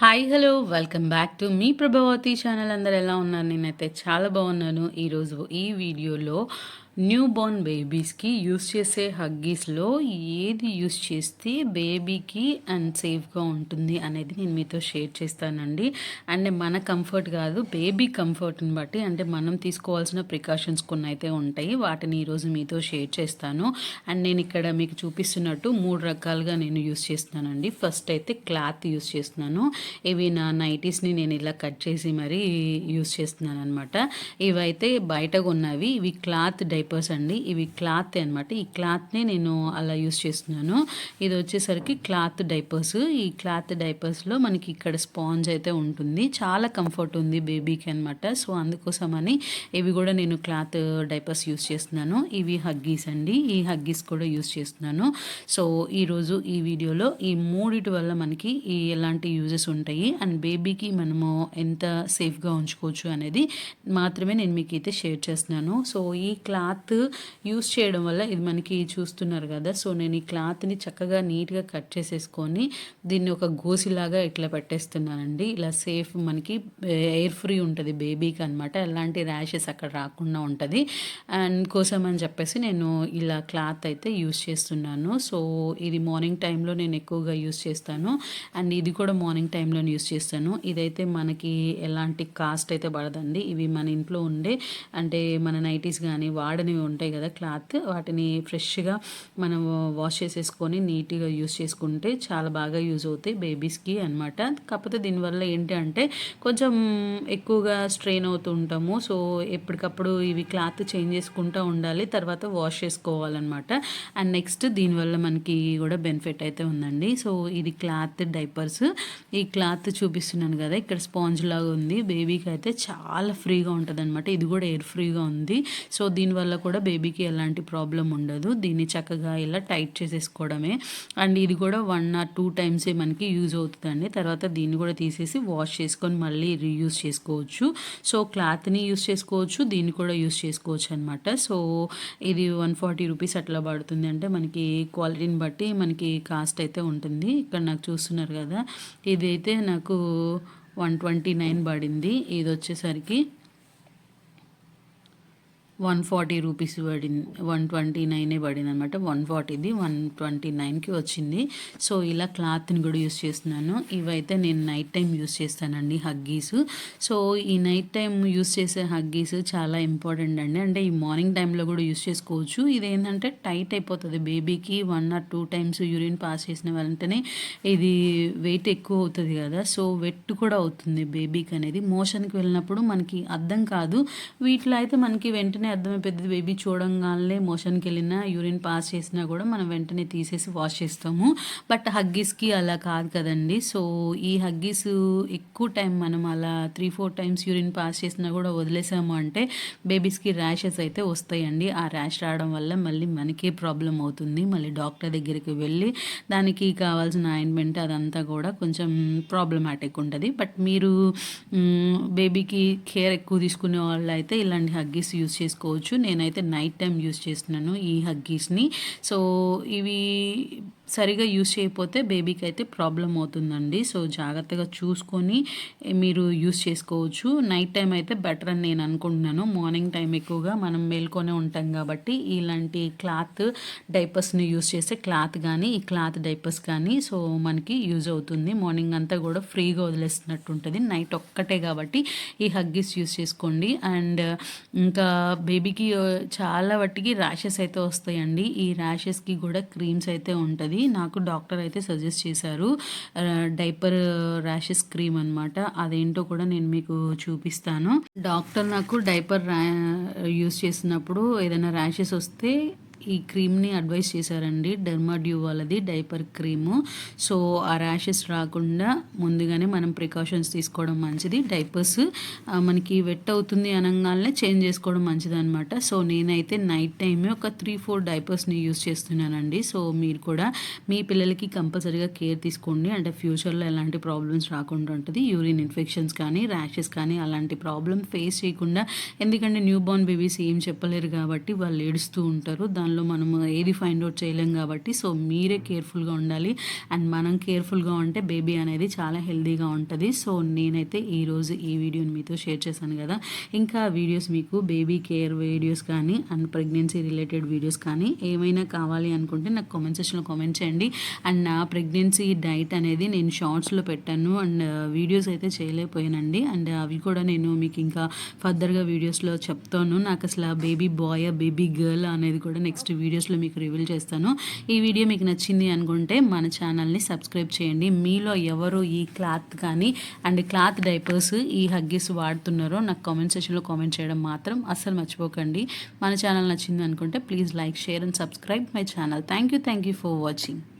Hi hello welcome back to me Prabhavati channel. అందరు ఎలా ఉన్నారు? నేనైతే చాలా బాగున్నాను. ఈరోజు ఈ వీడియోలో న్యూ బోర్న్ బేబీస్కి యూస్ చేసే హగ్గీస్లో ఏది యూస్ చేస్తే బేబీకి అండ్ సేఫ్గా ఉంటుంది అనేది నేను మీతో షేర్ చేస్తానండి. అండ్ మన కంఫర్ట్ కాదు బేబీ కంఫర్ట్ని బట్టి అంటే మనం తీసుకోవాల్సిన ప్రికాషన్స్ కొన్ని అయితే ఉంటాయి వాటిని ఈరోజు మీతో షేర్ చేస్తాను. అండ్ నేను ఇక్కడ మీకు చూపిస్తున్నట్టు మూడు రకాలుగా నేను యూస్ చేస్తున్నానండి. ఫస్ట్ అయితే క్లాత్ యూస్ చేస్తున్నాను. ఇవి నా నైటీస్ని నేను ఇలా కట్ చేసి మరీ యూస్ చేస్తున్నాను అనమాట ఇవైతే బయట ఉన్నవి ఇవి క్లాత్ పేపర్స్ అండి. ఇవి క్లాత్ అనమాట ఈ క్లాత్నే నేను అలా యూస్ చేస్తున్నాను. ఇది వచ్చేసరికి క్లాత్ డైపర్స్. ఈ క్లాత్ డైపర్స్లో మనకి ఇక్కడ స్పాంజ్ అయితే ఉంటుంది. చాలా కంఫర్ట్ ఉంది బేబీకి అనమాట సో అందుకోసమని ఇవి కూడా నేను క్లాత్ డైపర్స్ యూస్ చేస్తున్నాను. ఇవి హగ్గీస్ అండి. ఈ హగ్గీస్ కూడా యూస్ చేస్తున్నాను. సో ఈరోజు ఈ వీడియోలో ఈ మూడిటి వల్ల మనకి ఈ ఎలాంటి యూజెస్ ఉంటాయి అండ్ బేబీకి మనము ఎంత సేఫ్గా ఉంచుకోవచ్చు అనేది మాత్రమే నేను మీకు అయితే షేర్ చేస్తున్నాను. సో ఈ క్లాత్ క్లాత్ యూస్ చేయడం వల్ల ఇది మనకి చూస్తున్నారు కదా. సో నేను ఈ క్లాత్ని చక్కగా నీట్గా కట్ చేసేసుకొని దీన్ని ఒక గోసిలాగా ఇట్లా పెట్టేస్తున్నానండి. ఇలా సేఫ్ మనకి ఎయిర్ ఫ్రీ ఉంటుంది బేబీకి అనమాట ఎలాంటి ర్యాషెస్ అక్కడ రాకుండా ఉంటుంది. అండ్ కోసం అని చెప్పేసి నేను ఇలా క్లాత్ అయితే యూస్ చేస్తున్నాను. సో ఇది మార్నింగ్ టైంలో నేను ఎక్కువగా యూస్ చేస్తాను. అండ్ ఇది కూడా మార్నింగ్ టైంలో యూస్ చేస్తాను. ఇదైతే మనకి ఎలాంటి కాస్ట్ అయితే పడదండి. ఇవి మన ఇంట్లో ఉండే అంటే మన నైటీస్ కానీ వాడనివి ఉంటాయి కదా క్లాత్ వాటిని ఫ్రెష్గా మనం వాష్ చేసేసుకొని నీట్గా యూస్ చేసుకుంటే చాలా బాగా యూజ్ అవుతాయి బేబీస్కి అనమాట కాకపోతే దీనివల్ల ఏంటి అంటే కొంచెం ఎక్కువగా స్ట్రెయిన్ అవుతూ ఉంటాము. సో ఎప్పటికప్పుడు ఇవి క్లాత్ చేంజ్ చేసుకుంటూ ఉండాలి తర్వాత వాష్ చేసుకోవాలన్నమాట. అండ్ నెక్స్ట్ దీనివల్ల మనకి కూడా బెనిఫిట్ అయితే ఉందండి. సో ఇది క్లాత్ డైపర్స్. ఈ క్లాత్ చూపిస్తున్నాను కదా ఇక్కడ స్పాంజ్ లాగా ఉంది. బేబీకి అయితే చాలా ఫ్రీగా ఉంటుంది అనమాట ఇది కూడా ఎయిర్ ఫ్రీగా ఉంది. సో దీనివల్ల కూడా బేబీకి ఎలాంటి ప్రాబ్లం ఉండదు. దీన్ని చక్కగా ఇలా టైట్ చేసేసుకోవడమే. అండ్ ఇది కూడా వన్ ఆర్ టూ టైమ్సే మనకి యూజ్ అవుతుందండి. తర్వాత దీన్ని కూడా తీసేసి వాష్ చేసుకొని మళ్ళీ రీయూజ్ చేసుకోవచ్చు. సో క్లాత్ని యూస్ చేసుకోవచ్చు. దీన్ని కూడా యూస్ చేసుకోవచ్చు అనమాట సో ఇది వన్ ఫార్టీ రూపీస్ అట్లా పడుతుంది. అంటే మనకి క్వాలిటీని బట్టి మనకి కాస్ట్ అయితే ఉంటుంది. ఇక్కడ నాకు చూస్తున్నారు కదా. ఇదైతే నాకు వన్ ట్వంటీ నైన్ పడింది. ఇది వచ్చేసరికి వన్ ఫార్టీ రూపీస్ పడింది వన్ ట్వంటీ నైనే పడింది అనమాట వన్ ఫార్టీది వన్ ట్వంటీ నైన్కి వచ్చింది. సో ఇలా క్లాత్ని కూడా యూస్ చేస్తున్నాను. ఇవైతే నేను నైట్ టైం యూస్ చేస్తానండి హగ్గీస్. సో ఈ నైట్ టైం యూస్ చేసే హగ్గీస్ చాలా ఇంపార్టెంట్ అండి. అంటే ఈ మార్నింగ్ టైంలో కూడా యూస్ చేసుకోవచ్చు. ఇది ఏంటంటే టైట్ అయిపోతుంది. బేబీకి one or two times urine pass చేసిన వెంటనే ఇది వెయిట్ ఎక్కువ అవుతుంది కదా. సో వెట్ కూడా అవుతుంది బేబీకి అనేది. మోషన్కి వెళ్ళినప్పుడు మనకి అర్థం కాదు. వీటిలో అయితే మనకి వెంటనే వెంటనే అర్థమైపోతుంది బేబీ చూడంగానే మోషన్కి వెళ్ళినా యూరిన్ పాస్ చేసినా కూడా మనం వెంటనే తీసేసి వాష్ చేస్తాము. బట్ హగ్గీస్కి అలా కాదు కదండి. సో ఈ హగ్గీస్ ఎక్కువ టైం మనం అలా three four times urine pass చేసినా కూడా వదిలేసాము అంటే బేబీస్కి ర్యాషెస్ అయితే వస్తాయండి. ఆ ర్యాష్ రావడం వల్ల మళ్ళీ మనకే ప్రాబ్లం అవుతుంది. మళ్ళీ డాక్టర్ దగ్గరికి వెళ్ళి దానికి కావాల్సిన ఆయింట్మెంట్ అదంతా కూడా కొంచెం ప్రాబ్లమాటిక్ ఉంటుంది. బట్ మీరు బేబీకి కేర్ ఎక్కువ తీసుకునే వాళ్ళు అయితే ఇలాంటి హగ్గీస్ యూస్ చేసుకో చేసుకోవచ్చు. నేనైతే నైట్ టైం యూస్ చేస్తున్నాను ఈ హగ్గీస్ని. సో ఇవి సరిగా యూస్ చేయకపోతే బేబీకి అయితే ప్రాబ్లం అవుతుందండి. సో జాగ్రత్తగా చూసుకొని మీరు యూస్ చేసుకోవచ్చు. నైట్ టైం అయితే బెటర్ అని నేను అనుకుంటున్నాను. మార్నింగ్ టైం ఎక్కువగా మనం మేల్కొనే ఉంటాం కాబట్టి ఇలాంటి క్లాత్ డైపర్స్ని యూస్ చేస్తే క్లాత్ కానీ ఈ క్లాత్ డైపర్స్ కానీ సో మనకి యూజ్ అవుతుంది. మార్నింగ్ అంతా కూడా ఫ్రీగా వదిలేస్తున్నట్టు ఉంటుంది. నైట్ ఒక్కటే కాబట్టి ఈ హగ్గీస్ యూస్ చేసుకోండి. అండ్ ఇంకా బేబీకి చాలా వాటికి ర్యాషెస్ అయితే వస్తాయండి. ఈ ర్యాషెస్కి కూడా క్రీమ్స్ అయితే ఉంటుంది. నాకు డాక్టర్ అయితే సజెస్ట్ చేశారు. డైపర్ ర్యాషెస్ క్రీమ్ అనమాట అదేంటో కూడా నేను మీకు చూపిస్తాను. డాక్టర్ నాకు డైపర్ యూస్ చేసినప్పుడు ఏదైనా ర్యాషెస్ వస్తే ఈ క్రీమ్ని అడ్వైస్ చేశారండి. డెర్మాడ్యూ వాళ్ళది డైపర్ క్రీము. సో ఆ ర్యాషెస్ రాకుండా ముందుగానే మనం ప్రికాషన్స్ తీసుకోవడం మంచిది. డైపర్స్ మనకి వెట్ అవుతుంది అనగానే చేంజ్ చేసుకోవడం మంచిది అనమాట సో నేనైతే నైట్ టైమే ఒక త్రీ ఫోర్ డైపర్స్ని యూస్ చేస్తున్నానండి. సో మీరు కూడా మీ పిల్లలకి కంపల్సరీగా కేర్ తీసుకోండి. అంటే ఫ్యూచర్లో ఎలాంటి ప్రాబ్లమ్స్ రాకుండా ఉంటుంది. యూరిన్ ఇన్ఫెక్షన్స్ కానీ ర్యాషెస్ కానీ అలాంటి ప్రాబ్లమ్ ఫేస్ చేయకుండా ఎందుకంటే న్యూ బోర్న్ బేబీస్ ఏం చెప్పలేరు కాబట్టి వాళ్ళు ఏడుస్తూ ఉంటారు. దాని దానిలో మనం ఏది ఫైండ్ అవుట్ చేయలేం కాబట్టి సో మీరే కేర్ఫుల్గా ఉండాలి. అండ్ మనం కేర్ఫుల్గా ఉంటే బేబీ అనేది చాలా హెల్దీగా ఉంటుంది. సో నేనైతే ఈరోజు ఈ వీడియోని మీతో షేర్ చేశాను కదా. ఇంకా వీడియోస్ మీకు బేబీ కేర్ వీడియోస్ కానీ అండ్ ప్రెగ్నెన్సీ రిలేటెడ్ వీడియోస్ కానీ ఏమైనా కావాలి అనుకుంటే నాకు కామెంట్ సెక్షన్లో కామెంట్ చేయండి. అండ్ నా ప్రెగ్నెన్సీ డైట్ అనేది నేను షార్ట్స్లో పెట్టాను. అండ్ వీడియోస్ uh, అయితే చేయలేకపోయానండి. అండ్ అవి కూడా నేను మీకు ఇంకా ఫర్దర్గా వీడియోస్లో చెప్తాను. నాకు అసలు బేబీ బాయ్ బేబీ గర్ల్ అనేది కూడా నెక్స్ట్ వీడియోస్లో మీకు రివీల్ చేస్తాను. ఈ వీడియో మీకు నచ్చింది అనుకుంటే మన ఛానల్ని సబ్స్క్రైబ్ చేయండి. మీలో ఎవరు ఈ క్లాత్ కానీ అండ్ క్లాత్ డైపర్స్ ఈ హగ్గీస్ వాడుతున్నారో నాకు కామెంట్ సెక్షన్లో కామెంట్ చేయడం మాత్రం అస్సలు మర్చిపోకండి. మన ఛానల్ నచ్చింది అనుకుంటే please like share and subscribe my channel thank you thank you for watching